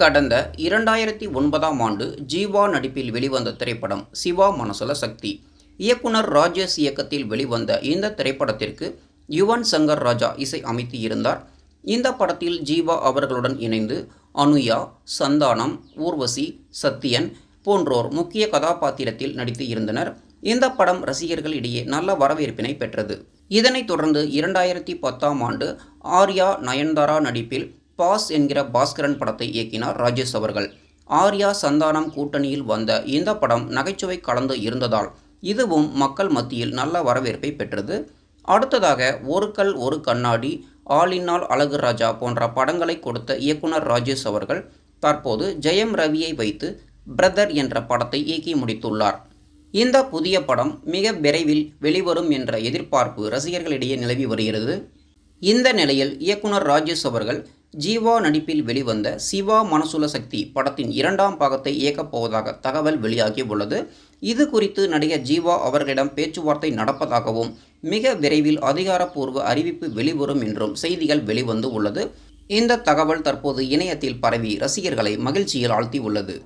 கடந்த இரண்டாயிரத்தி ஒன்பதாம் ஆண்டு ஜீவா நடிப்பில் வெளிவந்த திரைப்படம் சிவா மனசுல சக்தி. இயக்குனர் ராஜேஷ் இயக்கத்தில் வெளிவந்த இந்த திரைப்படத்திற்கு யுவன் சங்கர் ராஜா இசை அமைத்து இருந்தார் இந்த படத்தில் ஜீவா அவர்களுடன் இணைந்து அனுயா சந்தானம் ஊர்வசி சத்யன் போன்றோர் முக்கிய கதாபாத்திரத்தில் நடித்து இருந்தனர் இந்த படம் ரசிகர்களிடையே நல்ல வரவேற்பினை பெற்றது. இதனைத் தொடர்ந்து இரண்டாயிரத்தி பத்தாம் ஆண்டு ஆர்யா நயன்தாரா நடிப்பில் பாஸ் என்கிற பாஸ்கரன் படத்தை இயக்கினார் ராஜேஷ் அவர்கள். ஆர்யா சந்தானம் கூட்டணியில் வந்த இந்த படம் நகைச்சுவை கலந்து இருந்ததால் இதுவும் மக்கள் மத்தியில் நல்ல வரவேற்பை பெற்றது. அடுத்ததாக ஒரு கல் ஒரு கண்ணாடி ஆலினால் அழகு ராஜா போன்ற படங்களை கொடுத்த இயக்குனர் ராஜேஷ் அவர்கள் தற்போது ஜெயம் ரவியை வைத்து பிரதர் என்ற படத்தை இயக்கி முடித்துள்ளார். இந்த புதிய படம் மிக விரைவில் வெளிவரும் என்ற எதிர்பார்ப்பு ரசிகர்களிடையே நிலவி வருகிறது. இந்த நிலையில் இயக்குனர் ராஜேஷ் அவர்கள் ஜீவா நடிப்பில் வெளிவந்த சிவா மனசுல சக்தி படத்தின் இரண்டாம் பாகத்தை இயக்கப் போவதாக தகவல் வெளியாகி உள்ளது. இது குறித்து நடிகர் ஜீவா அவர்களிடம் பேச்சுவார்த்தை நடப்பதாகவும் மிக விரைவில் அதிகாரப்பூர்வ அறிவிப்பு வெளிவரும் என்றும் செய்திகள் வெளிவந்து உள்ளது. இந்த தகவல் தற்போது இணையத்தில் பரவி ரசிகர்களை மகிழ்ச்சியில் ஆழ்த்தி உள்ளது.